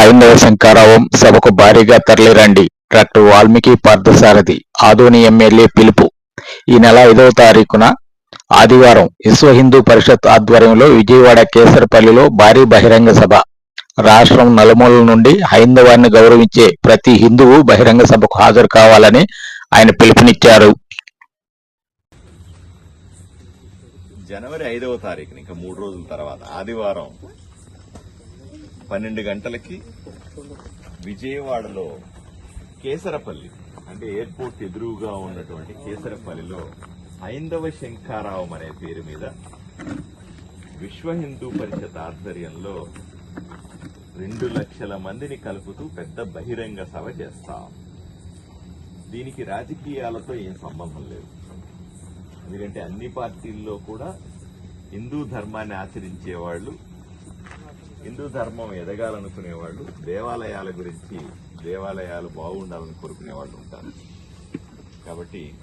హైందవ శంకారావం సభకు భారీగా తరలిరండి. డాక్టర్ వాల్మీకి పార్థసారథి ఆదోని ఎమ్మెల్యే పిలుపు. ఈ నెల ఐదవ తారీఖున ఆదివారం విశ్వ హిందూ పరిషత్ ఆధ్వర్యంలో విజయవాడ కేసరపల్లిలో భారీ బహిరంగ సభ. రాష్ట్రం నలుమూలల నుండి హైందవాన్ని గౌరవించే ప్రతి హిందువు బహిరంగ సభకు హాజరు కావాలని ఆయన పిలుపునిచ్చారు. జనవరి ఐదవ తారీఖున ఇంకా మూడు రోజుల తర్వాత ఆదివారం పన్నెండు గంటలకి విజయవాడలో కేసరపల్లి అంటే ఎయిర్పోర్ట్ ఎదురుగా ఉన్నటువంటి కేసరపల్లిలో హైందవ శంఖారావం అనే పేరు మీద విశ్వ హిందూ పరిషత్ ఆధ్వర్యంలో రెండు లక్షల మందిని కలుపుతూ పెద్ద బహిరంగ సభ చేస్తాం. దీనికి రాజకీయాలతో ఏం సంబంధం లేదు. ఎందుకంటే అన్ని పార్టీల్లో కూడా హిందూ ధర్మాన్ని ఆచరించే వాళ్ళు హిందూ ధర్మం ఎదగాలనుకునేవాళ్ళు దేవాలయాల గురించి దేవాలయాలు బాగుండాలని కోరుకునే వాళ్ళు ఉంటారు. కాబట్టి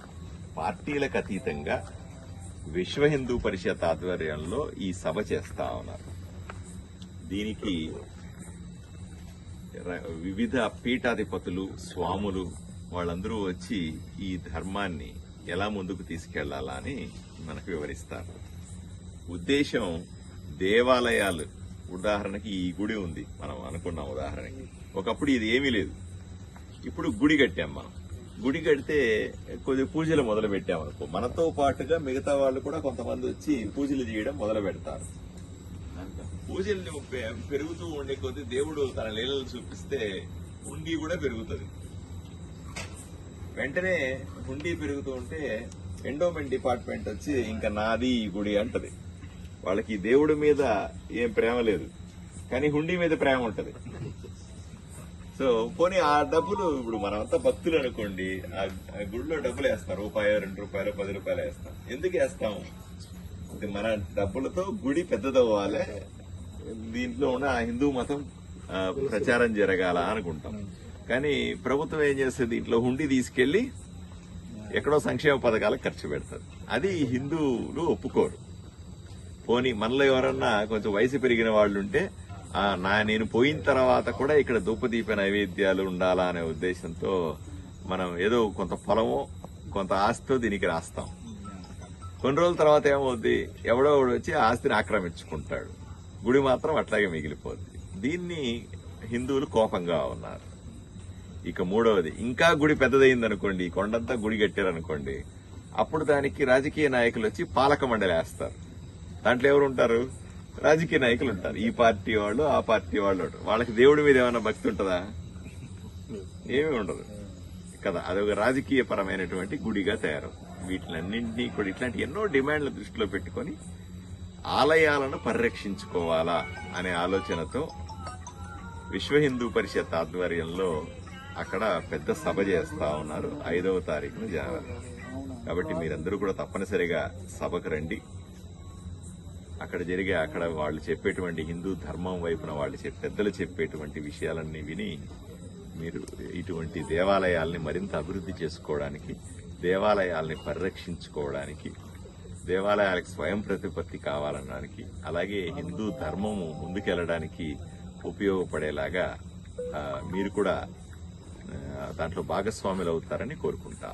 పార్టీలకు అతీతంగా విశ్వ హిందూ పరిషత్ ఆధ్వర్యంలో ఈ సభ చేస్తా ఉన్నారు. దీనికి ర- వివిధ పీఠాధిపతులు స్వాములు వాళ్ళందరూ వచ్చి ఈ ధర్మాన్ని ఎలా ముందుకు తీసుకెళ్ళాలా అని మనకు వివరిస్తారు. ఉద్దేశం దేవాలయాలు ఉదాహరణకి ఈ గుడి ఉంది మనం అనుకున్నాం ఉదాహరణకి. ఒకప్పుడు ఇది ఏమీ లేదు. ఇప్పుడు గుడి కట్టాం మనం. గుడి కడితే కొద్ది పూజలు మొదలు పెట్టామనుకో మనతో పాటుగా మిగతా వాళ్ళు కూడా కొంతమంది వచ్చి పూజలు చేయడం మొదలు పెడతారు. పూజలు పెరుగుతూ ఉండే కొద్ది దేవుడు తన లీలలు చూపిస్తే హుండీ కూడా పెరుగుతుంది. వెంటనే హుండీ పెరుగుతూ ఉంటే ఎండోమెంట్ డిపార్ట్మెంట్ వచ్చి ఇంకా నాది గుడి అంటది. వాళ్ళకి దేవుడి మీద ఏం ప్రేమ లేదు. కానీ హుండీ మీద ప్రేమ ఉంటుంది. సో పోనీ ఆ డబ్బులు ఇప్పుడు మనమంతా భక్తులు అనుకోండి ఆ గుడిలో డబ్బులు వేస్తారు రూపాయ రెండు రూపాయలు పది రూపాయలు వేస్తాం ఎందుకు వేస్తాం ఇది మన డబ్బులతో గుడి పెద్దదవ్వాలి. దీంట్లో ఉన్న ఆ హిందూ మతం ఆ, ప్రచారం జరగాల అనుకుంటాం. కానీ ప్రభుత్వం ఏం చేస్తుంది? దీంట్లో హుండీ తీసుకెళ్ళి ఎక్కడో సంక్షేమ పథకాలకు ఖర్చు పెడతారు. అది హిందువులు ఒప్పుకోరు. పోనీ మనలో ఎవరన్నా కొంచెం వయసు పెరిగిన వాళ్ళు ఉంటే ఆ, నా నేను పోయిన తర్వాత కూడా ఇక్కడ ధూపదీప నైవేద్యాలు ఉండాలా అనే ఉద్దేశంతో మనం ఏదో కొంత పొలమో కొంత ఆస్తితో దీనికి రాస్తాం. కొన్ని రోజుల తర్వాత ఏమవుద్ది? ఎవడో ఒకడు వచ్చి ఆస్తిని ఆక్రమించుకుంటాడు. గుడి మాత్రం అట్లాగే మిగిలిపోద్ది. దీన్ని హిందువులు కోపంగా ఉన్నారు. ఇక మూడవది ఇంకా గుడి పెద్దదైంది అనుకోండి కొండంతా గుడి కట్టారనుకోండి అప్పుడు దానికి రాజకీయ నాయకులు వచ్చి పాలక మండలి వేస్తారు. దాంట్లో ఎవరు ఉంటారు? రాజకీయ నాయకులు ఉంటారు. ఈ పార్టీ వాళ్ళు ఆ పార్టీ వాళ్ళు వాళ్ళకి దేవుడి మీద ఏమైనా భక్తి ఉంటుందా? ఏమీ ఉండదు. కదా అదొక రాజకీయ పరమైనటువంటి గుడిగా తయారు. వీటిలన్నింటినీ కూడా ఇట్లాంటి ఎన్నో డిమాండ్ల దృష్టిలో పెట్టుకొని ఆలయాలను పరిరక్షించుకోవాలా అనే ఆలోచనతో విశ్వ హిందూ పరిషత్ ఆధ్వర్యంలో అక్కడ పెద్ద సభ చేస్తా ఉన్నారు. ఐదవ తారీఖున జనవరి కాబట్టి మీరందరూ కూడా తప్పనిసరిగా సభకు రండి. అక్కడ జరిగే అక్కడ వాళ్ళు చెప్పేటువంటి హిందూ ధర్మం వైపున వాళ్ళు పెద్దలు చెప్పేటువంటి విషయాలన్నీ విని మీరు ఇటువంటి దేవాలయాల్ని మరింత అభివృద్ధి చేసుకోవడానికి దేవాలయాల్ని పరిరక్షించుకోవడానికి దేవాలయాలకు స్వయం ప్రతిపత్తి కావాలనడానికి అలాగే హిందూ ధర్మము ముందుకెళ్ళడానికి ఉపయోగపడేలాగా మీరు కూడా దాంట్లో భాగస్వాములు అవుతారని కోరుకుంటా